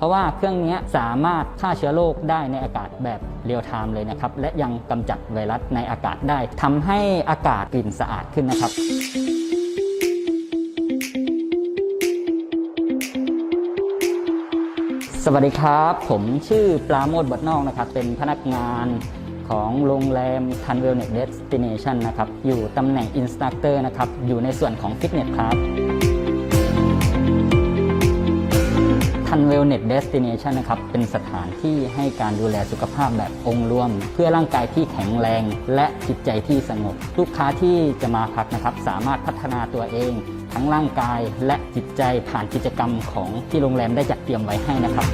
เพราะว่าเครื่องนี้สามารถฆ่าเชื้อโรคได้ในอากาศแบบเรียลไทม์เลยนะครับและยังกำจัดไวรัสในอากาศได้ทำให้อากาศกลิ่นสะอาดขึ้นนะครับสวัสดีครับ ผมชื่อปราโมทบัดนอกนะครับ เป็นพนักงานของโรงแรมทันเวลเน็ตเดสติเนชันนะครับ อยู่ตำแหน่งอินสต r ั c เตอร์นะครับ อยู่ในส่วนของฟิตเนสครับ ทันเวลเน็ตเดสติเนชันนะครับ เป็นสถานที่ให้การดูแลสุขภาพแบบองค์รวม เพื่อร่างกายที่แข็งแรง และจิตใจที่สงบ ลูกค้าที่จะมาพักนะครับ สามารถพัฒนาตัวเอง ทั้งร่างกายและจิตใจผ่านกิจกรรมของที่โรงแรมได้จัดเตรียมไว้ให้นะครับ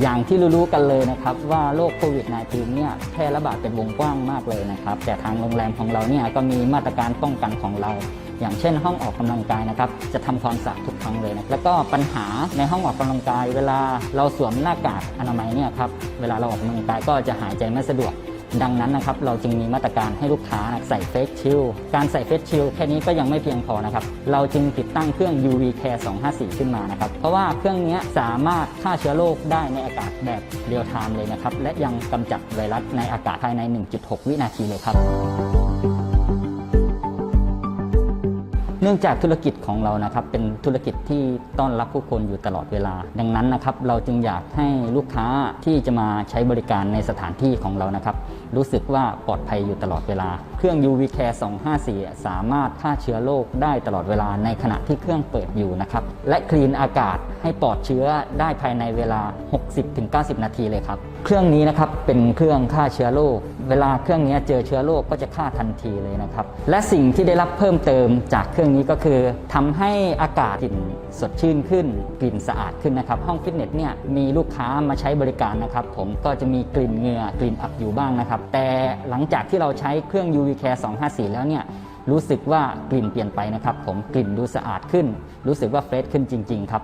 อย่างที่รู้ๆกันเลยนะครับว่าโรคโควิด -19 เนี่ยแพร่ระบาดเป็นวงกว้างมากเลยนะครับ แต่ทางโรงแรมของเราเนี่ยก็มีมาตรการป้องกันของเรา อย่างเช่นห้องออกกำลังกายนะครับจะทำความสะอาดทุกครั้งเลยนะแล้วก็ปัญหาในห้องออกกำลังกาย เวลาเราสวมหน้ากากอนามัยเนี่ยครับเวลาเราออกกำลังกายก็จะหายใจไม่สะดวก ดังนั้นนะครับเราจึงมีมาตรการให้ลูกค้าใส่เฟสชิลการใส่เฟสชิลแค่นี้ก็ยังไม่เพียงพอนะครับเราจึงติดตั้งเครื่อง UV Care 254 ขึ้นมานะครับเพราะว่าเครื่องนี้สามารถฆ่าเชื้อโรคได้ในอากาศแบบเรียลไทม์เลยนะครับและยังกำจัดไวรัสในอากาศภายใน 1.6 วินาทีเลยครับ เนื่องจากธุรกิจของเรานะครับเป็นธุรกิจที่ต้อนรับผู้คนอยู่ตลอดเวลา ดังนั้นนะครับเราจึงอยากให้ลูกค้าที่จะมาใช้บริการในสถานที่ของเรานะครับรู้สึกว่าปลอดภัยอยู่ตลอดเวลา เครื่อง UV Care 254 สามารถฆ่าเชื้อโรคได้ตลอดเวลาในขณะที่เครื่องเปิดอยู่นะครับและคลีนอากาศให้ปลอดเชื้อได้ภายในเวลา 60-90 นาทีเลยครับเครื่องนี้นะครับเป็นเครื่องฆ่าเชื้อโรคเวลาเครื่องนี้เจอเชื้อโรคก็จะฆ่าทันทีเลยนะครับและสิ่งที่ได้รับเพิ่มเติมจากเครื่องนี้ก็คือทำให้อากาศกลิ่นสดชื่นขึ้น กลิ่นสะอาดขึ้นนะครับ ห้องฟิตเนสเนี่ยมีลูกค้ามาใช้บริการนะครับ ผมก็จะมีกลิ่นเหงื่อกลิ่นอับอยู่บ้างนะครับ แต่หลังจากที่เราใช้เครื่อง UV Care 254 แล้วเนี่ยรู้สึกว่ากลิ่นเปลี่ยนไปนะครับ ผมกลิ่นดูสะอาดขึ้น รู้สึกว่าเฟรชขึ้นจริง ๆ ครับ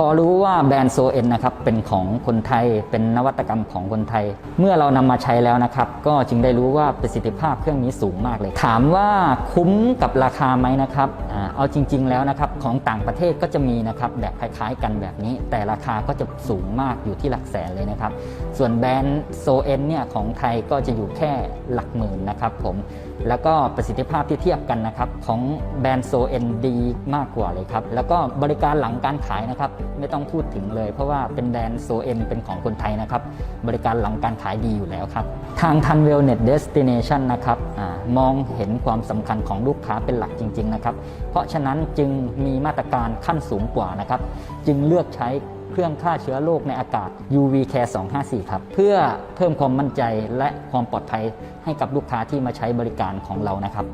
พอรู้ว่าแบรนด์โซเอ็นนะครับเป็นของคนไทยเป็นนวัตกรรมของคนไทย เมื่อเรานำมาใช้แล้วนะครับก็จึงได้รู้ว่าประสิทธิภาพเครื่องนี้สูงมากเลย ถามว่าคุ้มกับราคาไหมนะครับอา เอาจริง ๆ แล้วนะครับของต่างประเทศก็จะมีนะครับแบบคล้ายๆ กันแบบนี้ แต่ราคาก็จะสูงมากอยู่ที่หลักแสนเลยนะครับ ส่วนแบรนด์โซเอ็นเนี่ยของไทยก็จะอยู่แค่หลักหมื่นนะครับผมแล้วก็ประสิทธิภาพที่เทียบกันนะครับของแบรนด์โซเอ็นดีมากกว่าเลยครับแล้วก็บริการหลังการขายนะครับไม่ต้องพูดถึงเลย เพราะว่าเป็นแบรนด์โซเอ็นเป็นของคนไทยนะครับบริการหลังการขายดีอยู่แล้วครับทางทันเวลเน็ตเดสติเนชันนะครับอมองเห็นความสำคัญของลูกค้าเป็นหลักจริง ๆ นะครับ เพราะฉะนั้นจึงมีมาตรการขั้นสูงกว่านะครับ จึงเลือกใช้เครื่องฆ่าเชื้อโรคในอากาศ UV Care 254 ครับ เพื่อเพิ่มความมั่นใจและความปลอดภัยให้กับลูกค้าที่มาใช้บริการของเรานะครับ